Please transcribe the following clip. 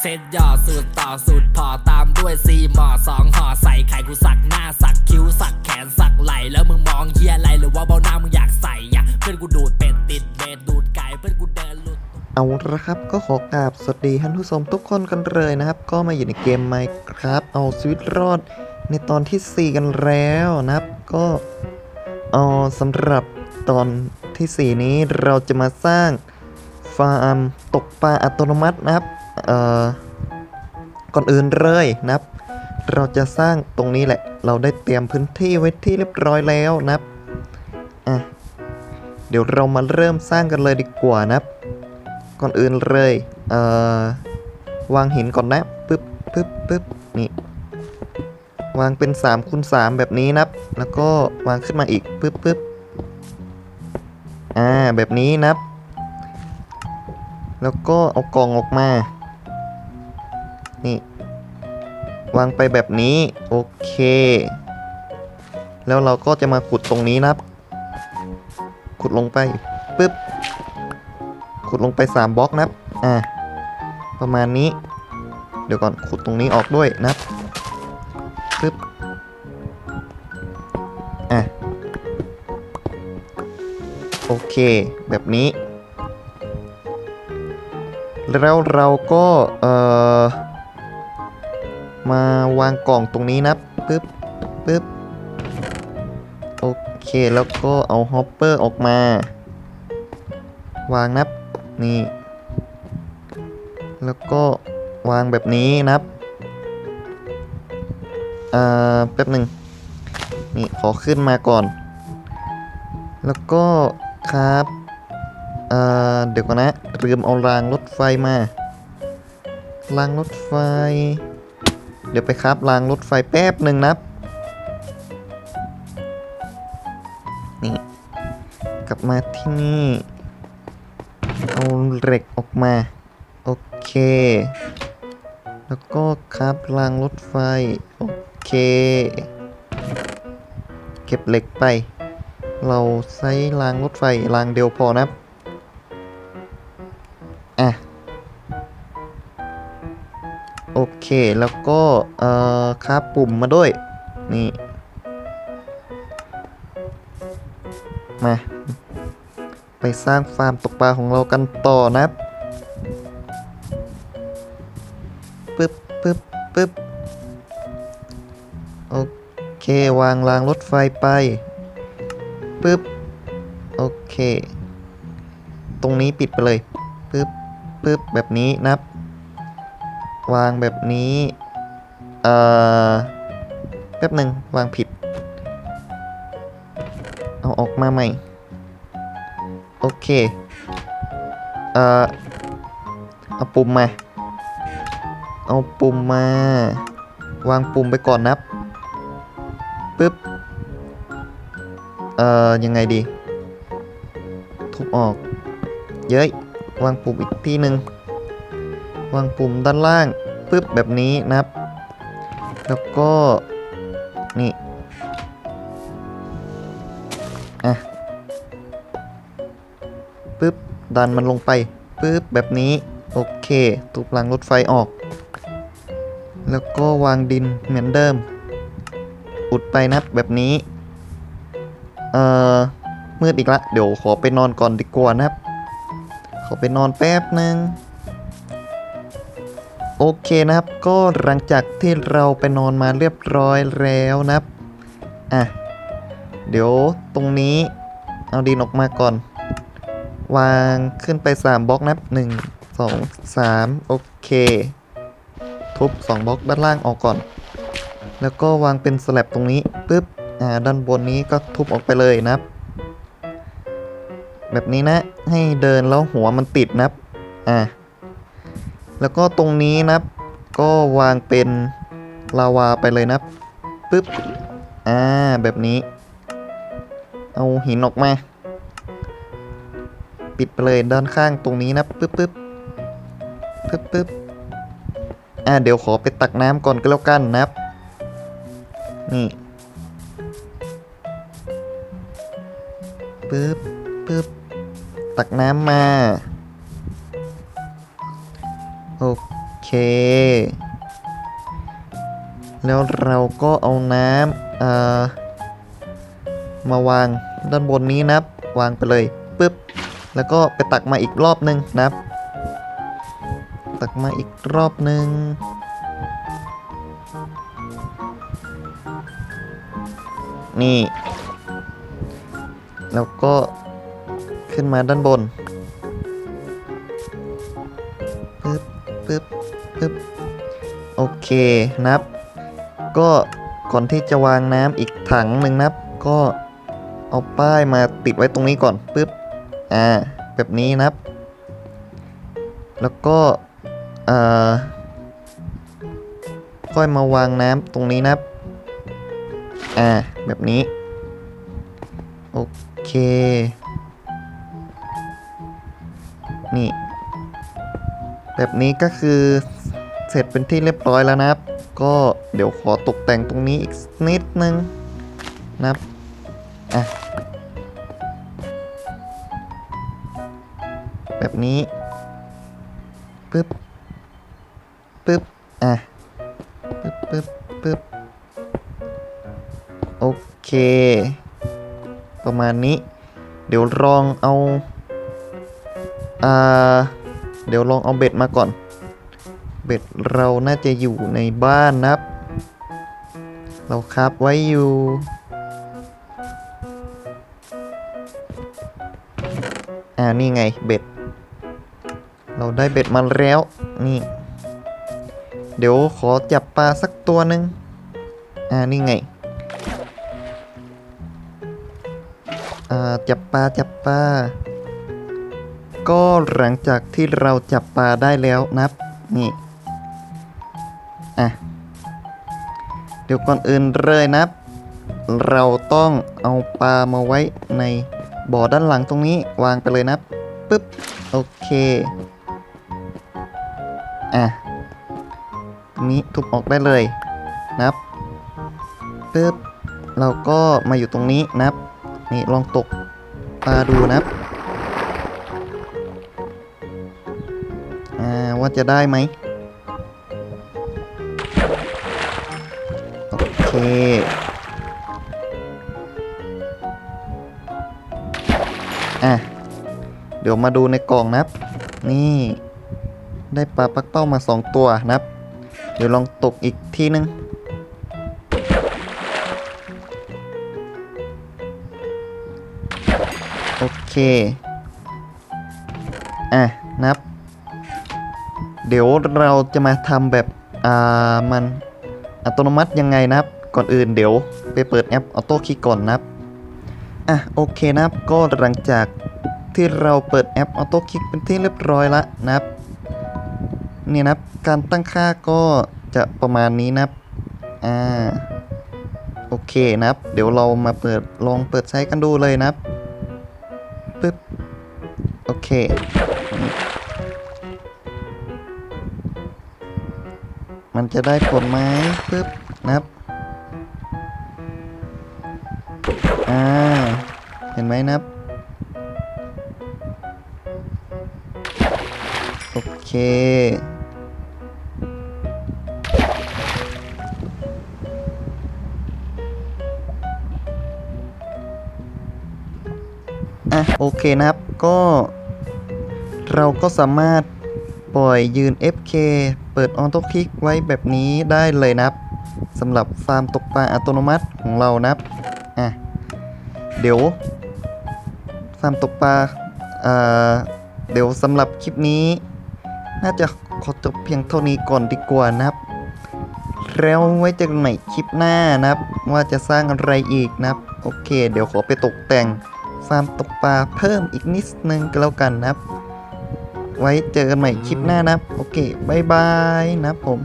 เซตย่อสูตรต่อสูตรพอตามด้วยซีหมอสองห่อใส่ไข่กูสักหน้าสักคิ้วสักแขนสักไหลแล้วมึงมองเฮียอะไรหรือว่าเบ้าหน้ามึงอยากใส่อะเพื่อนกูดูดเป็ดติดเบสดูดไก่เพื่อนกูเดินหลุด เอาละครับก็ขอกราบสวัสดีท่านผู้ชมทุกคนกันเลยนะครับ ก็มาอยู่ในเกม Minecraft เอาชีวิตรอดในตอนที่ 4 กันแล้วนะครับก็เอาสำหรับตอนทีสี่ 4 นี้เราจะมาสร้างฟาร์มตกปลาอัตโนมัตินะครับ ก่อนอื่นเลยนะครับ เราจะสร้างตรงนี้แหละ เราได้เตรียมพื้นที่ไว้ที่เรียบร้อยแล้วนะครับอะเดี๋ยวเรามาเริ่มสร้างกันเลยดีกว่านะครับ ก่อนอื่นเลยเอ่อวางหินก่อนนะปึ๊บปึ๊บปึ๊บนี่วางเป็น3คูณ3แบบนี้นับ แล้วก็วางขึ้นมาอีกปึ๊บปึ๊บอ่าแบบนี้นับ แล้วก็เอากล่องออกมา นี่ วางไปแบบนี้ โอเค แล้วเราก็จะมาขุดตรงนี้นับ ขุดลงไปปึ๊บ ขุดลงไป 3บล็อกนะครับ อ่า ประมาณนี้ เดี๋ยวก่อนขุดตรงนี้ออกด้วยนะครับปึ๊บ อะ โอเค แบบนี้แล้วเราก็เอ่อ มาวางกล่องตรงนี้นับปึ๊บปึ๊บโอเคแล้วก็เอาฮอปเปอร์ออกมา วางนับนี่ แล้วก็วางแบบนี้นับอ่าแป๊บหนึ่งนี่ขอขึ้นมาก่อน แล้วก็ครับอ่าเดี๋ยวก่อนนะลืมเอารางรถไฟมารางรถไฟ เดี๋ยวไปครับรางรถไฟแป๊บหนึ่งนะนี่กลับมาที่นี่ เอาเหล็กออกมา โอเค แล้วก็ครับรางรถไฟ โอเค เก็บเหล็กไป เราใช้รางรถไฟรางเดียวพอนะครับอะ เค แล้วก็ เอ่อคาบปุ่มมาด้วย นี่ มา ไปสร้างฟาร์มตกปลาของเรากันต่อนะปึ๊บปึ๊บปึ๊บโอเค วางรางรถไฟไปปึ๊บโอเค ตรงนี้ปิดไปเลยปึ๊บปึ๊บแบบนี้นับ วางแบบนี้ เอ่อ แป๊บหนึ่งวางผิด เอาออกมาใหม่ โอเค เอ่อ เอาปุ่มมา เอาปุ่มมา วางปุ่มไปก่อนนับปึ๊บ เอ่อ ยังไงดี ทุบออก เย้ยวางปุ่มอีกที่หนึ่ง วางปุ่มด้านล่างปึ๊บแบบนี้นะครับ แล้วก็นี่อะปึ๊บดันมันลงไปปึ๊บแบบนี้โอเคทุบรางรถไฟออก แล้วก็วางดินเหมือนเดิม อุดไปนะแบบนี้ เอ่อมืดอีกละ เดี๋ยวขอไปนอนก่อนดีกว่านะครับ ขอไปนอนแป๊บหนึ่ง โอเคนะครับ ก็หลังจากที่เราไปนอนมาเรียบร้อยแล้วนะครับอะเดี๋ยวตรงนี้เอาดินออกมาก่อน วางขึ้นไป 3บล็อกนับ1 2 3 โอเค ทุบ 2บล็อกด้านล่างออกก่อน แล้วก็วางเป็นสแลบตรงนี้ปึ๊บอ่าด้านบนนี้ก็ทุบออกไปเลยนะครับ แบบนี้นะให้เดินแล้วหัวมันติดนะครับอ่า แล้วก็ตรงนี้นะก็วางเป็นลาวาไปเลยนะปึ๊บอ่าแบบนี้ เอาหินออกมา ปิดไปเลยด้านข้างตรงนี้นะปึ๊บปึ๊บปึ๊บปึ๊บอ่าเดี๋ยวขอไปตักน้ำก่อนก็แล้วกันนะนี่ปึ๊บปึ๊บตักน้ำมา โอเค แล้วเราก็เอาน้ำเอ่อมาวางด้านบนนี้นะวางไปเลยปึ๊บ แล้วก็ไปตักมาอีกรอบหนึ่งนับตักมาอีกรอบหนึ่งนี่ แล้วก็ขึ้นมาด้านบน โอเคนับ ก็ก่อนที่จะวางน้ำอีกถังหนึ่งนับ ก็เอาป้ายมาติดไว้ตรงนี้ก่อนปึ๊บอ่าแบบนี้นับ แล้วก็เอ่อค่อยมาวางน้ำตรงนี้นับอ่าแบบนี้ โอเค นี่ แบบนี้ก็คือ เสร็จเป็นที่เรียบร้อยแล้วนะครับ ก็เดี๋ยวขอตกแต่งตรงนี้อีกนิดนึงนะครับอะแบบนี้ปึ๊บปึ๊บอะปึ๊บปึ๊บปึ๊บโอเค ประมาณนี้ เดี๋ยวลองเอาอ่าเดี๋ยวลองเอาเบ็ดมาก่อน เบ็ดเราน่าจะอยู่ในบ้านนะครับ เราคาบไว้อยู่ อ่านี่ไงเบ็ด เราได้เบ็ดมาแล้วนี่ เดี๋ยวขอจับปลาสักตัวหนึ่งอ่านี่ไงอ่าจับปลาจับปลา ก็หลังจากที่เราจับปลาได้แล้วนับนี่ อะเดี๋ยวก่อนอื่นเลยนับเราต้องเอาปลามาไว้ในบ่อด้านหลังตรงนี้วางไปเลยนับปึ๊บโอเคอะตรงนี้ทุบออกได้เลยนับปึ๊บเราก็มาอยู่ตรงนี้นับนี่ลองตกปลาดูนับอ่าว่าจะได้ไหม อะ เดี๋ยวมาดูในกล่องนับ นี่ ได้ปลาปักเป้ามาสองตัวนับ เดี๋ยวลองตกอีกทีนึง โอเค อะนับ เดี๋ยวเราจะมาทำแบบ อ่า มันอัตโนมัติยังไงนะครับ ก่อนอื่นเดี๋ยวไปเปิดแอปออโต้คีก่อนนะครับ อะโอเคนะครับ ก็หลังจากที่เราเปิดแอปออโต้คลิกเป็นที่เรียบร้อยแล้วนะครับนี่ยนะครับการตั้งค่าก็จะประมาณนี้นะครับอ่าโอเคนะครับ เดี๋ยวเรามาเปิดลองเปิดใช้กันดูเลยนะครับปึ๊บโอเคมันจะได้ผลไหมปึ๊บนะครับ เห็นไหมนะครับ โอเค อะ โอเคนะครับ ก็เราก็สามารถปล่อยยืน FK เปิดออโต้คลิกไว้แบบนี้ได้เลยนะครับสำหรับฟาร์มตกปลาอัตโนมัติของเรานะครับอะ เดี๋ยวามตกปลาเอ่อเดี๋ยวสำหรับคลิปนี้ น่าจะขอจบเพียงเท่านี้ก่อนดีกว่านะครับ แล้วไว้เจอกันใหม่คลิปหน้านะครับ ว่าจะสร้างอะไรอีกนะครับ โอเค เดี๋ยวขอไปตกแต่งฟาร์มตกปลาเพิ่มอีกนิดนึงก็แล้วกันนะครับ ไว้เจอกันใหม่คลิปหน้านะครับ โอเคบายบายนะครับผม